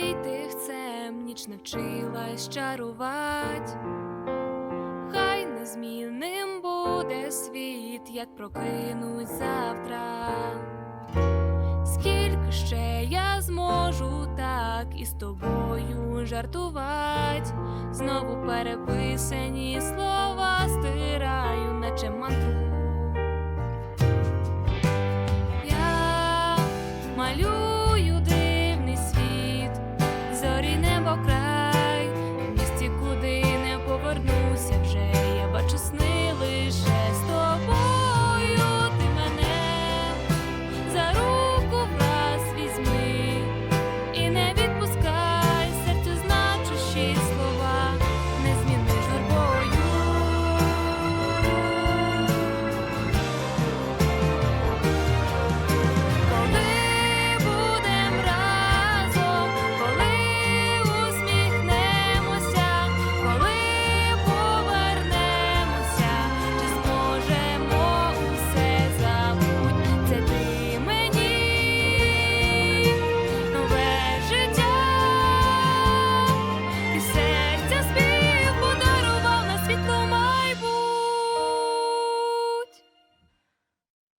тихцем ніч навчилась чарувать. Хай незмінним буде світ, як прокинуть завтра. Скільки ще я зможу так із тобою жартувать, знову переписані Bok